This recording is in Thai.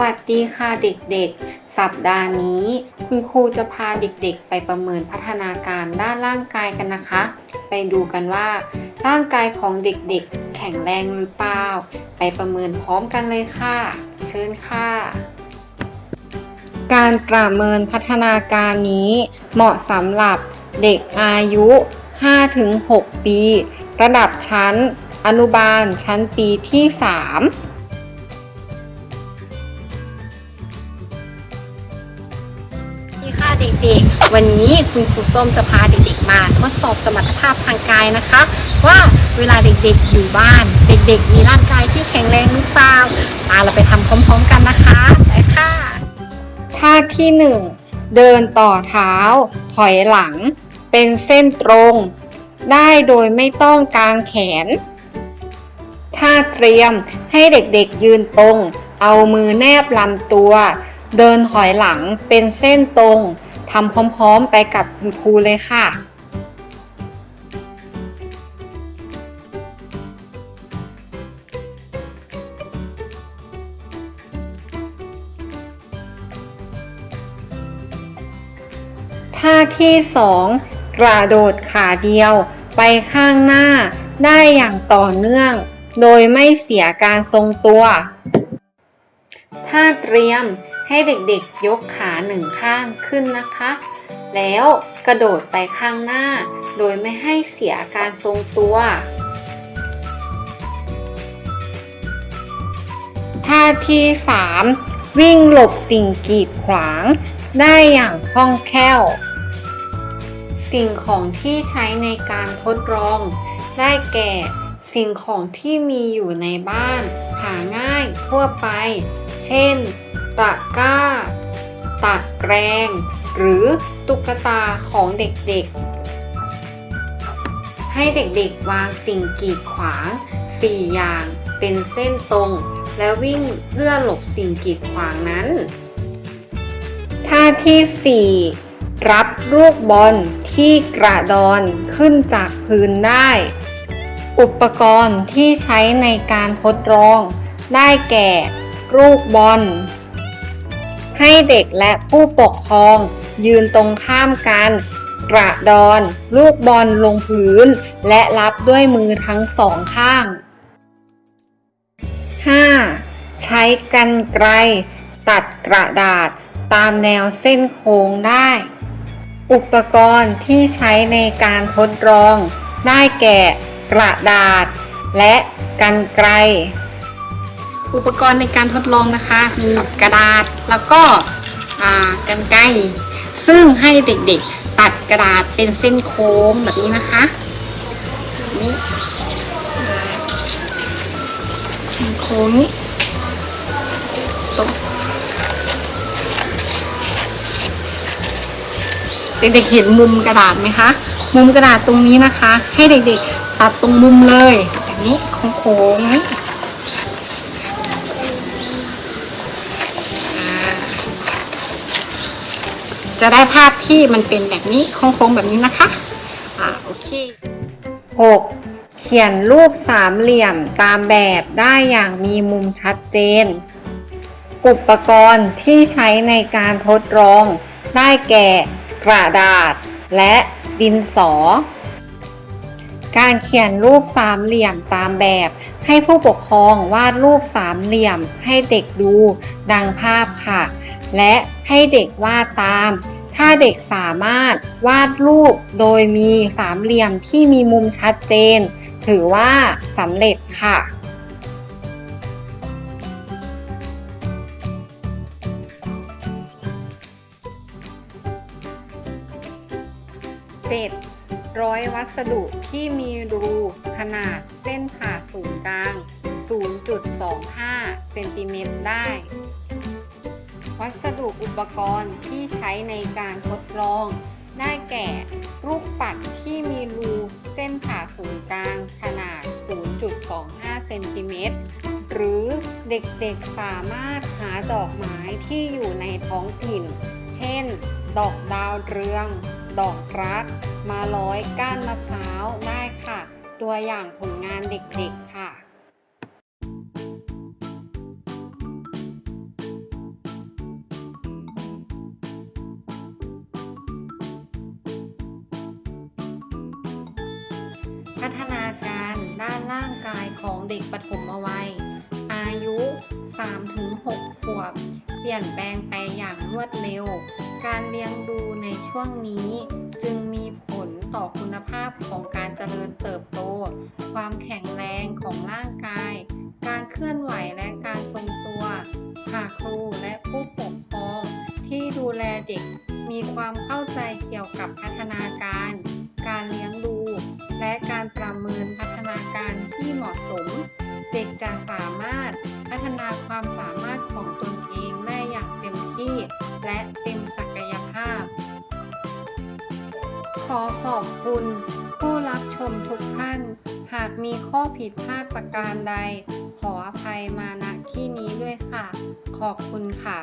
วัสดีค่ะเด็กๆ สัปดาห์นี้ คุณครูจะพาเด็กๆ ไปประเมินพัฒนาการด้านร่างกายกันนะคะ ไปดูกันว่า ร่างกายของเด็กๆ แข็งแรงหรือเปล่า ไปประเมินพร้อมกันเลยค่ะ เชิญค่ะ การประเมินพัฒนาการนี้ เหมาะสำหรับเด็กอายุ 5-6 ปี ระดับชั้น อนุบาลชั้นปีที่ 3 วันนี้คุณครูส้มจะพาเด็กๆมาทดสอบสมรรถภาพทางกายนะคะ ว่าเวลาเด็กๆอยู่บ้าน เด็กๆ มีร่างกายที่แข็งแรงหรือเปล่ามาเราไปทำพร้อมๆกันนะคะไปค่ะท่าที่1เดินต่อเท้า ถอยหลัง เป็นเส้นตรง ได้โดยไม่ต้องกางแขนท่าเตรียมให้เด็กๆยืนตรง เอามือแนบลำตัว เดินถอยหลังเป็นเส้นตรง ทำพร้อมๆไปกับคุณครูเลยค่ะท่าที่สองกระโดดขาเดียวไปข้างหน้าได้อย่างต่อเนื่อง โดยไม่เสียการทรงตัว ท่าเตรียม ให้เด็กๆยกขาหนึ่งข้างขึ้นนะคะ แล้วกระโดดไปข้างหน้า โดยไม่ให้เสียการทรงตัว ท่าที่ 3 วิ่งหลบสิ่งกีดขวางได้อย่างคล่องแคล่ว สิ่งของที่ใช้ในการทดลอง ได้แก่ สิ่งของที่มีอยู่ในบ้าน หาง่ายทั่วไป เช่น ตะกร้าตักแกรง หรือตุ๊กตาของเด็กๆ ให้เด็กๆวางสิ่งกีดขวาง 4 อย่างเป็นเส้นตรง แล้ววิ่งเพื่อหลบสิ่งกีดขวางนั้น ท่าที่ 4 รับลูกบอลที่กระดอนขึ้นจากพื้นได้ อุปกรณ์ที่ใช้ในการทดลอง ได้แก่ลูกบอล ให้เด็กและผู้ปกครอง ยืนตรงข้ามกัน กระดอน ลูกบอลลงพื้น และรับด้วยมือทั้งสองข้าง 5. ใช้กรรไกรตัดกระดาษตามแนวเส้นโค้งได้ อุปกรณ์ที่ใช้ในการทดลอง ได้แก่ กระดาษ และกรรไกร อุปกรณ์ในการทดลองนะคะ มีกระดาษแล้วก็อ่ากันไกรซึ่งให้เด็กๆตัดกระดาษเป็นเส้นโค้งแบบนี้นะคะแบบนี้อ่าเส้นโค้งนี้ตรงเด็กๆเห็นมุมกระดาษไหมคะ มุมกระดาษตรงนี้นะคะ ให้เด็กๆตัดตรงมุมเลยแบบนี้โค้งๆนี้ จะได้ภาพที่มันเป็นแบบนี้โค้งๆแบบนี้นะคะอ่าโอเค 6. เขียนรูปสามเหลี่ยมตามแบบได้อย่างมีมุมชัดเจน อุปกรณ์ที่ใช้ในการทดลองได้แก่กระดาษ และดินสอ การเขียนรูปสามเหลี่ยมตามแบบ ให้ผู้ปกครองวาดรูปสามเหลี่ยมให้เด็กดูดังภาพค่ะ และให้เด็กวาดตาม ถ้าเด็กสามารถวาดรูปโดยมีสามเหลี่ยมที่มีมุมชัดเจน ถือว่าสำเร็จค่ะ 7. ร้อยวัสดุที่มีรูขนาดเส้นผ่าศูนย์กลาง 0.25 เซนติเมตรได้ วัสดุอุปกรณ์ที่ใช้ในการทดลอง ได้แก่ลูกปัดที่มีรูเส้นผ่าศูนย์กลางขนาด 0.25 เซนติเมตร หรือเด็กๆสามารถหาดอกไม้ที่อยู่ในท้องถิ่น เช่น ดอกดาวเรือง ดอกรัก มาร้อยก้านมะพร้าวได้ค่ะ ตัวอย่างผลงานเด็กๆค่ะ พัฒนาการด้านร่างกายของเด็กปฐมวัย อายุ 3-6 ขวบ เปลี่ยนแปลงไปอย่างรวดเร็ว การเลี้ยงดูในช่วงนี้จึงมีผลต่อคุณภาพของการเจริญเติบโต ความแข็งแรงของร่างกาย การเคลื่อนไหวและการทรงตัวหากครูและผู้ปกครองที่ดูแลเด็กมีความเข้าใจเกี่ยวกับพัฒนาการ จะสามารถพัฒนาความสามารถของตนเองได้อย่างเต็มที่และเต็มศักยภาพ ขอขอบคุณ ผู้รับชมทุกท่าน หากมีข้อผิดพลาดประการใด ขออภัยมาณที่นี้ด้วยค่ะ ขอบคุณค่ะ